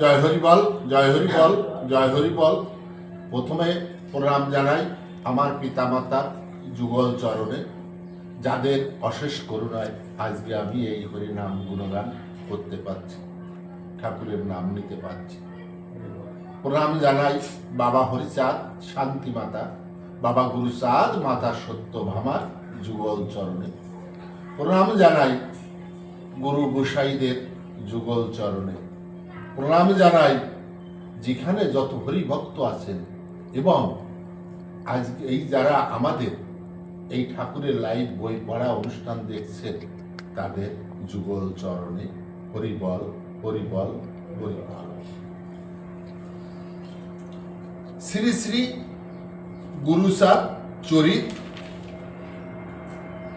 জয় হরি বল, জয় হরি বল, জয় হরি বল। প্রথমে প্রণাম জানাই আমার পিতামাতা যুগল চরণে, যাদের অশেষ করুণায় আজকে আমি এই হরি নাম গুণগান করতে পারছি, ঠাকুরের নাম নিতে পারছি। প্রণাম জানাই বাবা হরিচাঁদ শান্তি মাতা বাবা গুরুচাঁদ মাতা সত্যভামার যুগল চরণে। প্রণাম জানাই গুরু গোসাইদের যুগল চরণে। প্রণাম জানাই। যেখানে যত হরিভক্ত আছেন এবং আজকে এই যারা আমাদের এই ঠাকুরের লাইভ বই পড়া অনুষ্ঠান দেখছেন, তাদের যুগল চরণে হরিবল হরিবল হরিবল। শ্রী শ্রী গুরুসাদ চরিত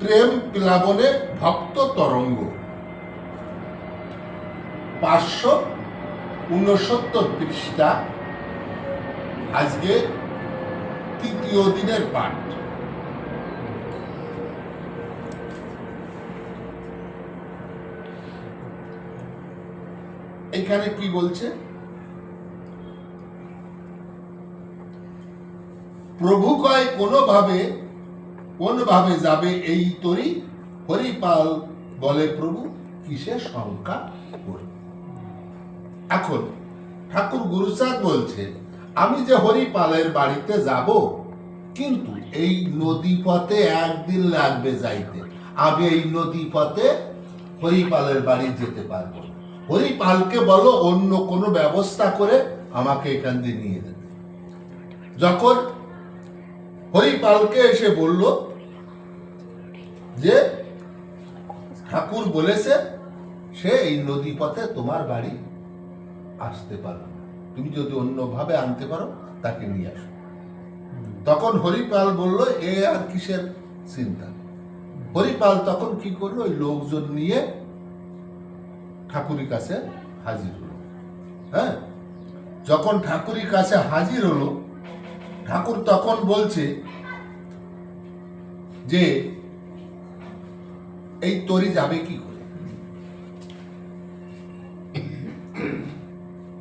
প্রেম প্লাবনে ভক্ত তরঙ্গ। পাঁচশো উনসত্তর পৃষ্ঠা আজকে তৃতীয় দিনের পাঠ। এখানে কি বলছে? প্রভু কয়, কোনোভাবে, কোনভাবে যাবে এই তরি হরিপাল? বলে প্রভু কিসে শঙ্কা করে এখন ঠাকুর গুরুচাঁদ বলছে আমি যে হরিপালের বাড়িতে যাব, কিন্তু এই নদী পথে একদিন লাগবে যাইতে। আমি এই নদী পথে হরিপালের বাড়ি যেতে পারব হরিপালকে বলো অন্য কোনো ব্যবস্থা করে আমাকে এখান দিয়ে নিয়ে যেতে যখন হরিপালকে এসে বলল যে, ঠাকুর বলেছে, সে এই নদী পথে তোমার বাড়ি আসতে পারবে না। তুমি যদি অন্যভাবে আনতে পারো, তাকে নিয়ে আসো। তখন হরিপাল বলল, এ আর কিসের চিন্তা? হরিপাল তখন কি করল? ওই লোকজন নিয়ে ঠাকুরের কাছে হাজির হলো। হ্যাঁ? যখন ঠাকুরের কাছে হাজির হলো, ঠাকুর তখন বলছে যে, এই তরি যাবে কি করে?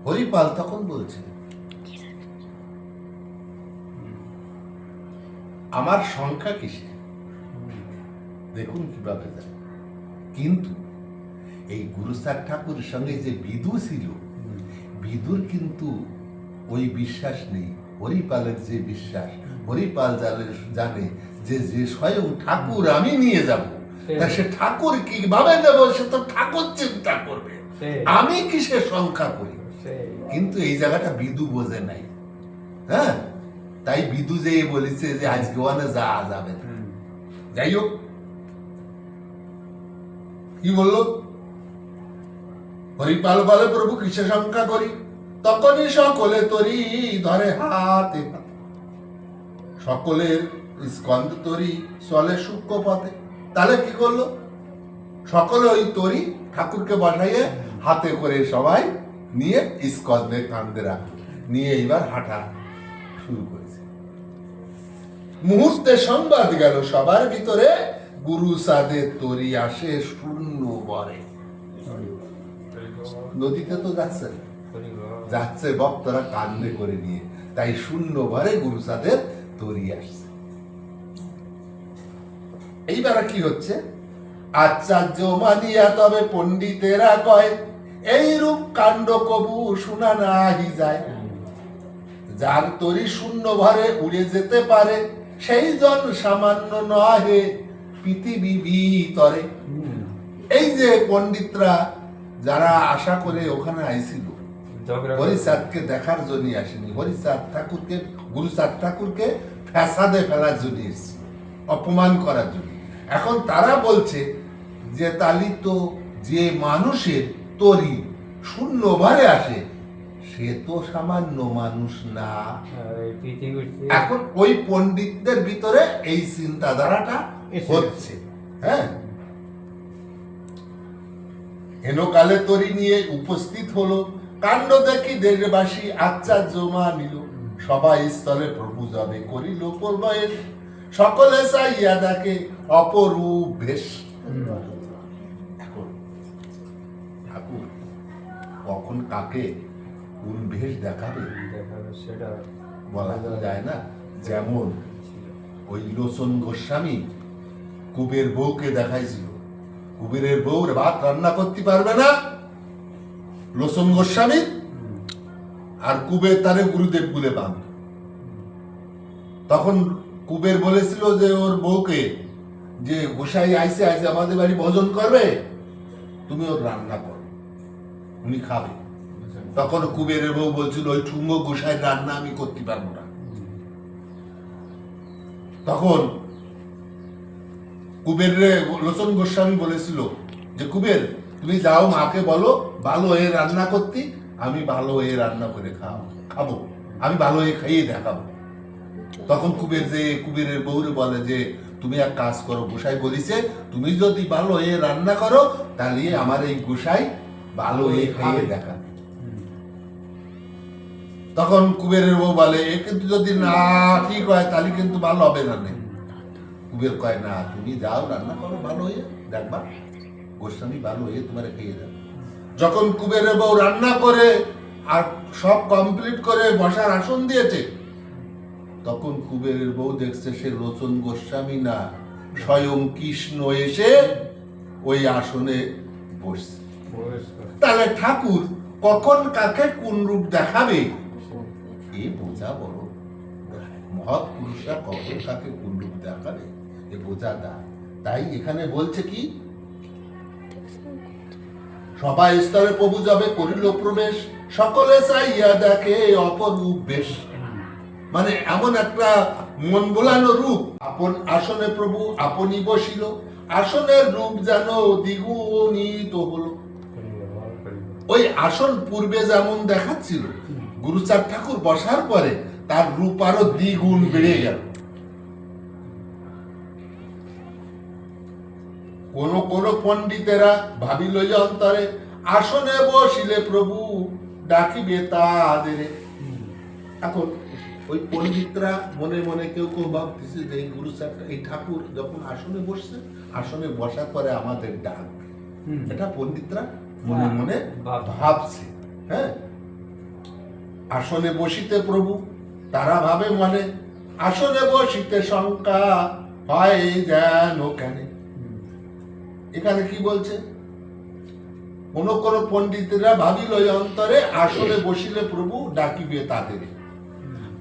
হরিপাল তখন বলছে আমার সংখ্যা কিসে দেখুন কীভাবে যায় কিন্তু এই গুরুসার ঠাকুরের সঙ্গে যে বিদু ছিল বিদুর কিন্তু ওই বিশ্বাস নেই হরিপালের যে বিশ্বাস হরিপাল জানে- জানে যে যে স্বয়ং ঠাকুর আমি নিয়ে যাব তা সে ঠাকুর কীভাবে নেব সে তো ঠাকুর চিন্তা করবে। আমি কিসে সংখ্যা করি? কিন্তু এই জায়গাটা বিদু বোঝে নাই। হ্যাঁ? তাই বিদু যে বলেছে যে আজকে ওখানে যা যাবে যাই হোক। কি বলল? হরিপাল বলে প্রভু কিসে সংখ্যা করি তখনই সকলে তরি ধরে হাতে হাতে। সকলের স্কন্দ তরি চলে সূক্ষ্ম পথে। তাহলে কি করল? সকলে ওই তরি ঠাকুরকে বসাইয়ে হাতে করে সবাই নিয়ে স্কন্দে কান্দে রাখল। নিয়ে এইবার হাঁটা শুরু করেছে। মুহূর্তে সংবাদ গেল, সবার ভিতরে গুরু সাদের তরি আসে শূন্য বরে। নদীতে তো যাচ্ছে। যাচ্ছে ভক্তরা কান্দে করে নিয়ে, তাই শূন্য ভরে গুরু সাদের তরি আসছে। এইবার কি হচ্ছে? আচার্য মানিয়া তবে পণ্ডিতেরা কয় এই রূপ কাণ্ড কবু শোনা নাহি যায়। যার তরি শূন্য ভরে উড়ে যেতে পারে সেই জন সামান্য নহে পৃথিবী ভিতরে। এই যে পণ্ডিতরা যারা আশা করে ওখানে আইছিল হরিচাঁদকে দেখার জন্য আসেনি। হরিচাঁদ ঠাকুরকে গুরুচাঁদ ঠাকুরকে ফ্যাসাদে ফেলার জন্য এসেছিল অপমান করার জন্য। এখন তারা বলছে যে তালি তো যে মানুষের তরি শূন্য ভারে আসে। সে তো সামান্য মানুষ না। এখন ওই পণ্ডিতদের ভিতরে এই চিন্তাধারাটা হচ্ছে। হ্যাঁ? হেনকালে তরি নিয়ে উপস্থিত হলো। কাণ্ড দেখি দেশবাসী আচার্য মানিল সবাই স্থলে প্রভু যাবে করিল প্রণয়ের সকলে চাইয়া দেখে অপরূপ বেশ। ঠাকুর কখন কাকে কোন ভেষ দেখাবে সেটা বলা যায় না। যেমন ওই লোচন গোস্বামী কুবের বউকে দেখাইছিল। কুবেরের বউ ভাত রান্না করতে পারবে না? লোচন গোস্বামী? আর কুবের তারে গুরুদেব বলে পান। তখন কুবের বলেছিল যে ওর বউকে যে গোসাই আইসে আইসে আমাদের বাড়ি ভোজন করবে তুমি ওর রান্না করো। উনি খাবে। তখন কুবেরের বউ বলছিল, ওই ঠুঙ্গ গোসাইয়ের রান্না আমি করতে পারব না। তখন কুবেরের লোচন গোস্বামী বলেছিল যে, কুবের, তুমি যাও মাকে বলো, ভালো হয়ে রান্না করতে, আমি ভালো হয়ে রান্না করে খাও, খাব। আমি ভালো হয়ে খাইয়ে দেখাবো। তখন কুবের যে, কুবেরের বউরে বলে যে, তুমি এক কাজ করো, গোসাই বলিছে, তুমি যদি ভালো হয়ে রান্না করো, তাহলে আমার এই গোসাই ভালো হয়ে খাইয়ে দেখা তখন কুবেরের বউ বলে এ কিন্তু যদি না ঠিক হয় তাহলে কিন্তু ভালো হবে না। কুবের কয় না তুমি যাও রান্না করো ভালো হয়ে দেখবা গোস্বামী ভালো হয়ে তোমার খেয়ে যাবে যখন কুবেরের বউ রান্না করে আর সব কমপ্লিট করে বসার আসন দিয়েছে তখন কুবেরের বউ দেখছে সে লোচন গোস্বামী না স্বয়ং কৃষ্ণ এসে ওই আসনে বসছে? তাহলে ঠাকুর কখন কাকে কোন রূপ দেখাবে? এ বোঝা বড়। মহৎ পুরুষরা কখন কাকে কোন রূপ দেখাবে? এ বোঝা দা তাই এখানে বলছে কি? সবাই স্তরে প্রভু যাবে, করিল প্রবেশ। সকলে চাইয়া দেখে অপরূপ বেশ। মানে এমন একটা মন বোলানো রূপ। আপন আসনে প্রভু, আপনি বসিল। আসনের রূপ যেন দ্বিগুণিত হলো। ওই আসন পূর্বে যেমন দেখাচ্ছিল গুরুচাঁদ ঠাকুর বসার পরে তার রূপ আরও দ্বিগুণ বেড়ে গেল। কোন কোন পণ্ডিতেরা ভাবিল অন্তরে আসনে বসিলে প্রভু ডাকিবে তাদের। এখন ওই পণ্ডিতরা মনে মনে কেউ কেউ ভাবতেছে যে এই গুরুচাঁদ এই ঠাকুর যখন আসনে বসছে আসনে বসার পরে আমাদের ডাক। এটা পণ্ডিতরা মনে মনে ভাব- ভাবছে হ্যাঁ? আসনে বসিতে প্রভু তারা ভাবে মনে আসনে বসিতে শঙ্কা হয় যেন কেন? এখানে কি বলছে? কোন কোন পণ্ডিতরা ভাবিল অন্তরে আসনে বসিলে প্রভু ডাকিবে তাদের।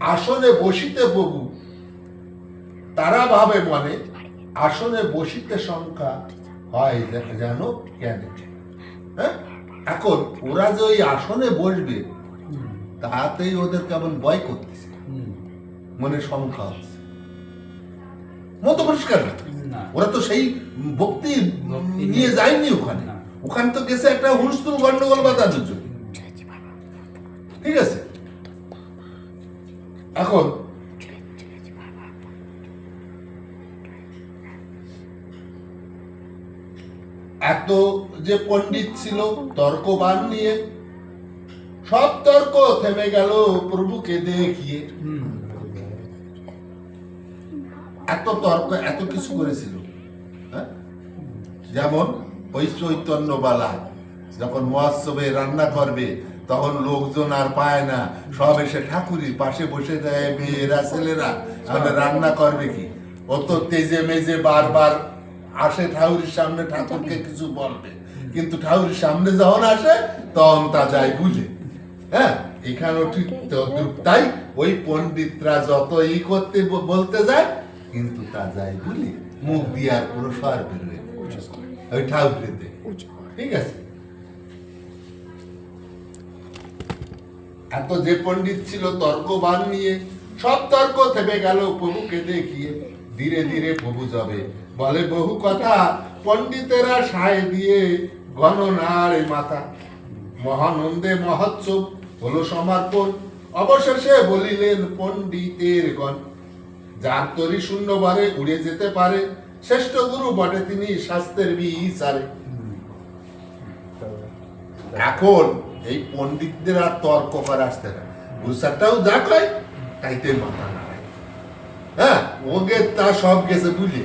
আসনে বসিতে প্রভু তারা ভাবে মনে আসনে বসিতে সংখ্যা হয় যেন কেন? হ্যাঁ? এখন ওরা যে ওই আসনে বসবে তাতেই ওদের কেমন ভয় করতেছে। মনে সংখ্যা হচ্ছে মত পরিষ্কার। ওরা তো সেই ভক্তি নিয়ে যায়নি ওখানে। ওখানে তো গেছে একটা হুলস্থুল গন্ডগোল বাঁধানোর জন্য। ঠিক আছে? এখন এত যে পণ্ডিত ছিল তর্কবান নিয়ে। সব তর্ক থেমে গেল প্রভুকে দেখিয়ে। এত তর্ক এত কিছু করেছিল। হ্যাঁ? যেমন ওই চৈতন্যবালা যখন মহোৎসবে রান্না করবে তখন লোকজন আর পায় না। সব এসে ঠাকুরের পাশে বসে দেয় মেয়েরা ছেলেরা। তাহলে রান্না করবে কি? ও তো তেজে মেজে বারবার আসে ঠাকুরের সামনে ঠাকুরকে কিছু বলবে। কিন্তু ঠাকুরের সামনে যখন আসে তখন তা যায় বুঝে হ্যাঁ এখানেও ঠিক তাই ওই পণ্ডিতরা যত ই করতে বলতে যায় কিন্তু তা যায় বুঝলি মুখ দিয়ে আর কোনো স্বর বেরোয় ওই ঠাকুরেতে। ঠিক আছে? এত যে পণ্ডিত ছিল তর্ক তর্কবান নিয়ে সব তর্ক থেমে গেল প্রভুকে দেখিয়ে। ধীরে ধীরে প্রভু যাবে। বলে বহু কথা, পণ্ডিতেরা সায় দিয়ে গণনার মাথা। মহানন্দে মহোৎসব হলো সমর্পণ। অবশেষে বলিলেন পণ্ডিতের গণ, যার তরি শূন্যবারে উড়ে যেতে পারে, শ্রেষ্ঠ গুরু বটে তিনি শাস্ত্রের বিচারে। এখন এই পণ্ডিতদের আর তর্ক করে আসতে না। গুরুসারটাও যা কয় তাইতে মাথা হ্যাঁ ওকে তা সব গেছে বুঝে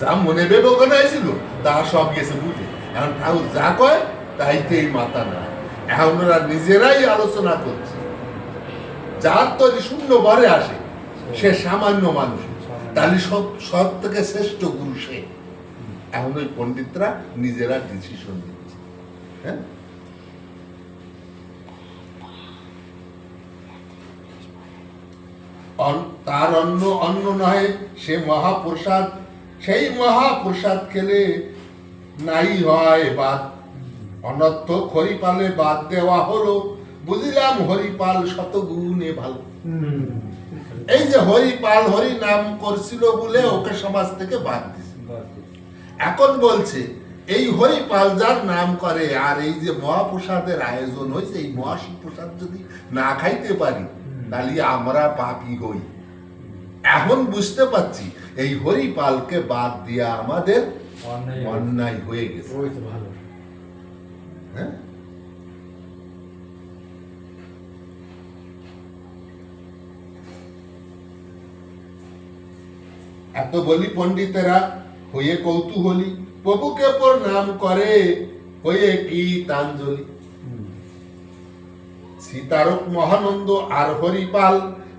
যা মনে বেবকনা ছিল তা সব গেছে বুঝে এখন ঠাকুর যা কয়, তাইতেই মাথা নাড়ায় এখন ওরা নিজেরাই আলোচনা করছে। যার তৈরি শূন্য বারে আসে, সে সামান্য মানুষ। তাহলে সব সব থেকে শ্রেষ্ঠ গুরু সে। এখন ওই পণ্ডিতরা নিজেরা ডিসিশন দিচ্ছে হ্যাঁ? তার অন্য অন্য নয় সে মহাপ্রসাদ। সেই মহাপ্রসাদ খেলে নাই হয় বাদ। অনর্থক হরিপালে বাদ দেওয়া হলো। বুঝিলাম হরিপাল শতগুণে ভালো। এই যে হরিপাল হরি নাম করছিল বলে ওকে সমাজ থেকে বাদ দিছে। এখন বলছে এই হরিপাল যার নাম করে আর এই যে মহাপ্রসাদের আয়োজন হয়েছে এই মহাপ্রসাদ যদি না খাইতে পারি তাহলে আমরা পাপি হই। এখন বুঝতে পারছি এই হরিপালকে বাদ দিয়া আমাদের অন্যায় হয়ে গেছে। হ্যাঁ? এত বলি পণ্ডিতেরা হয়ে কৌতূহলী প্রভুকে নাম করে হয়ে কি তাঞ্জলি? সীতারক মহানন্দ আর হরিপাল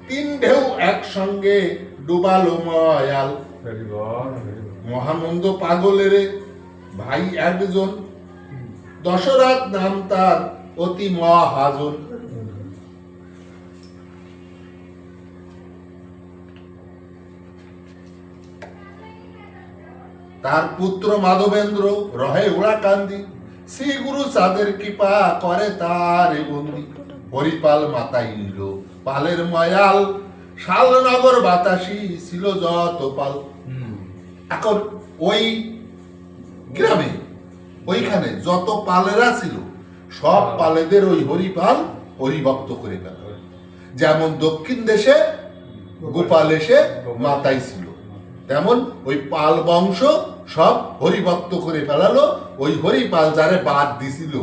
তিন ঢেউ একসঙ্গে ডুবালো ময়াল। মহানন্দ পাগলের ভাই একজন। দশরথ নাম তার অতি মহাজন। তার পুত্র মাধবেন্দ্র রহে উড়া কান্দি শ্রী গুরু চাঁদের কৃপা করে তার বন্দি। হরিপাল মাতা ইন্দ্র পালের ময়াল শালনগর বাতাসি ছিল যত পাল। এখন ওই গ্রামে ওইখানে যত পালেরা ছিল সব পালেদের ওই হরিপাল হরিভক্ত করে ফেল যেমন দক্ষিণ দেশে গোপাল এসে মাতাই ছিল তেমন ওই পাল বংশ সব হরিভক্ত করে ফেলালো ওই হরিপাল যারে বাদ দিছিল।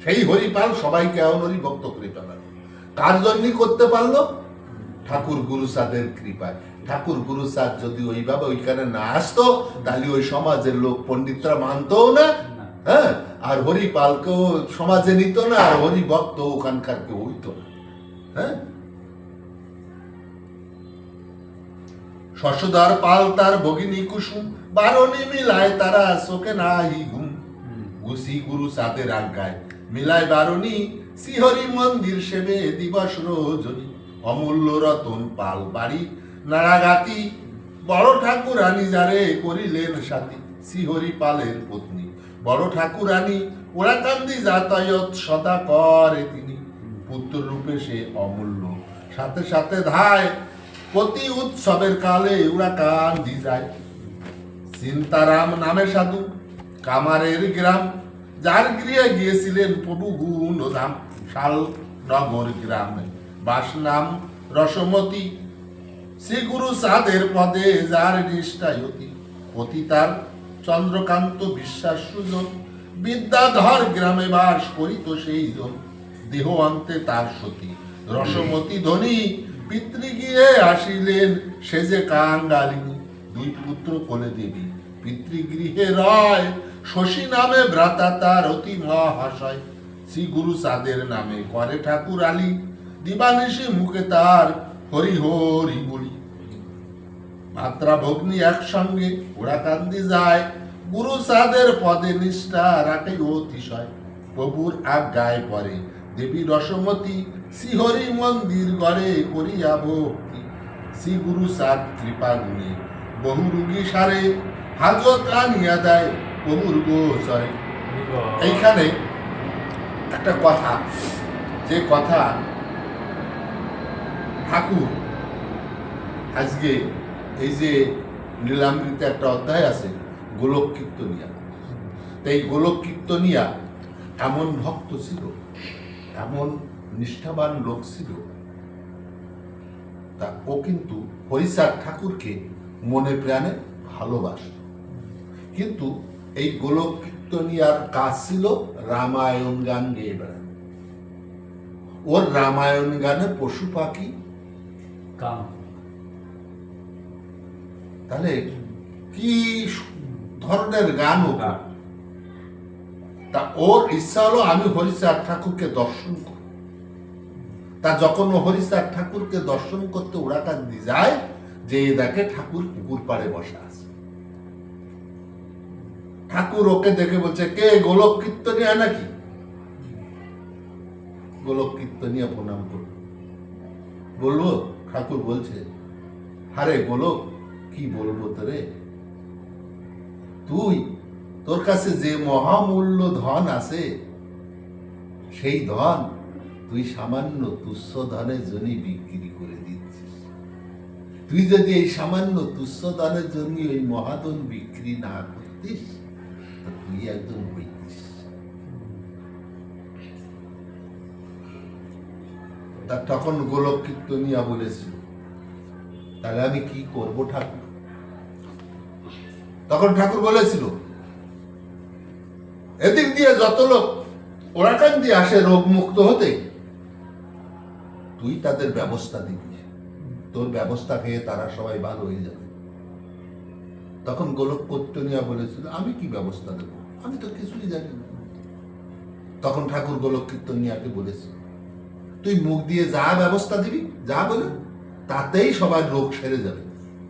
সেই হরিপাল সবাইকে এখন হরিভক্ত করে ফেলালো কার জন্যই করতে পারল? ঠাকুর গুরুসাদের কৃপায়। ঠাকুর গুরুসাদ যদি ওইভাবে ওইখানে না আসতো তাহলে ওই সমাজের লোক পণ্ডিতরা মানতও না হ্যাঁ? আর হরিপালকেও সমাজে নিত না আর হরিভক্ত ওখানকার কেউ হইতো না হ্যাঁ? শশধর পাল তার ভগিনী কুসুম বারণী মিলায় তারা চোখে নাই ঘুম। গুসি গুরু সাদের আজ্ঞায় মিলায় বারণী, শ্রীহরি মন্দির সেবে দিবস রোজনী, অমূল্য রতন পাল বাড়ি নাড়াগাতি বড় ঠাকুরানী যারে করিলেন সাথী, শ্রীহরি পালের পত্নী। বড় ঠাকুরানী, ওরাকান্দি যাতায়াত সদা করে তিনি। পুত্র রূপে সে অমূল্য। সাথে সাথে ধায়, প্রতি উৎসবের কালে উড়াকান্দি যায়। চিন্তারাম নামে সাধু, কামারের গ্রাম যার গৃহে গিয়েছিলেন প্রভু গুণধাম শাল নগর গ্রামে। বাস নাম রসমতী। শ্রী গুরু সাদের পদে যার নিষ্ঠায়তী অতি তার চন্দ্রকান্ত বিশ্বাস সুজন। বিদ্যাধর গ্রামে বাস করিত সেই জন। দেহ অন্তে তার সতী। রসমতি ধনী, পিতৃ গিয়ে আসিলেন সে যে কাঙ্গালিনী। দুই পুত্র কোলে দেবী। পিতৃগৃহে রয়। শশী নামে ভ্রাতা তার অতি মহাশয় শ্রী গুরু সাদের নামে করে ঠাকুর আলী। দিবানিশি মুখে তার হরি হরি বলি। মাত্রা একসঙ্গে ওরা কান্দি যায়। গুরু সাদের পদে নিষ্ঠা রাখে অতিশয়। প্রভুর আজ্ঞায় পরে দেবী রসমতী শ্রীহরি মন্দির গড়ে করিয়া ভক্তি। শ্রী গুরু সাদ কৃপা গুণে বহু রুগী সারে। হাজত আনিয়া দেয় প্রভুর গোচরে এইখানে একটা কথা, যে কথা ঠাকুর আজকে এই যে নীলামৃতে একটা অধ্যায় আছে গোলক কীর্তনিয়া তো এই গোলক কীর্তনিয়া এমন ভক্ত ছিল, এমন নিষ্ঠাবান লোক ছিল, তা ও কিন্তু হরিচাঁদ ঠাকুরকে মনে প্রাণে ভালোবাসত। কিন্তু এই গোলক কীর্তনিয়ার কাজ ছিল রামায়ণ গান গেয়ে বেড়ানো। ওর রামায়ণ গানে পশু পাখি? কাম। তাহলে কি ধরনের গান ও করত? তা ওর ইচ্ছা হলো আমি হরিচাঁদ ঠাকুরকে দর্শন করব তা যখন ও হরিচাঁদ ঠাকুরকে দর্শন করতে ওরা ওরাকান্দি যায় যে দেখে ঠাকুর পুকুর পাড়ে বসে আছে। ঠাকুর ওকে দেখে বলছে, কে? গোলক কীর্তনিয়া নাকি? গোলক কীর্তনিয়া প্রণাম করল। বলব ঠাকুর বলছে, হারে গোলক, কি বলব তোরে? তুই তোর কাছে যে মহামূল্য ধন আছে, সেই ধন তুই সামান্য তুচ্ছ ধনের জন্যই বিক্রি করে দিচ্ছিস। তুই যদি এই সামান্য তুচ্ছ ধনের জন্য ওই মহাধন বিক্রি না করতিস তো তুই একজন হইতিস তা তখন গোলক কীর্তনিয়া বলেছিল, তাহলে আমি কি করব ঠাকুর? তখন ঠাকুর বলেছিল, এদিক দিয়ে যত লোক ওরাকান দিয়ে আসে রোগ মুক্ত হতে, তুই তাদের ব্যবস্থা দিবি। তোর ব্যবস্থা খেয়ে তারা সবাই ভালো হয়ে যাবে। তখন গোলক কীর্তনিয়া বলেছিল, আমি কি ব্যবস্থা দেব আমি তো কিছুই জানি না। তখন ঠাকুর গোলক কীর্তনিয়াকে বলেছিল তুই মুখ দিয়ে যা ব্যবস্থা দিবি, যা বলে, তাতেই সবার রোগ সেরে যাবে।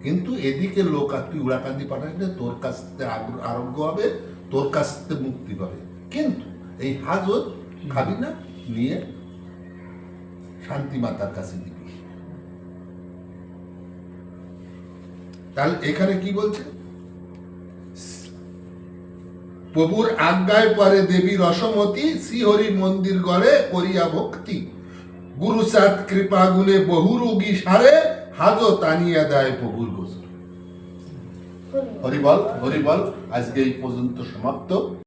কিন্তু এদিকে লোক, আর তুই উড়াকান্দি পাঠাইলে তোর কাছ থেকে আরোগ্য হবে, তোর কাছ থেকে মুক্তি পাবে। কিন্তু এই হাজত খাবি না নিয়ে শান্তি মাতার কাছে দিবি। তাহলে এখানে কি বলছে? প্রভুর আজ্ঞায় পরে দেবী রসমতি শ্রীহরি মন্দির গড়ে করিয়া ভক্তি। গুরুচাঁদ কৃপা গুণে বহু রোগী সারে, হাজো তানিয়া দেয় প্রভুর গোসল। হরিবল হরিবল, আজকে এই পর্যন্ত সমাপ্ত।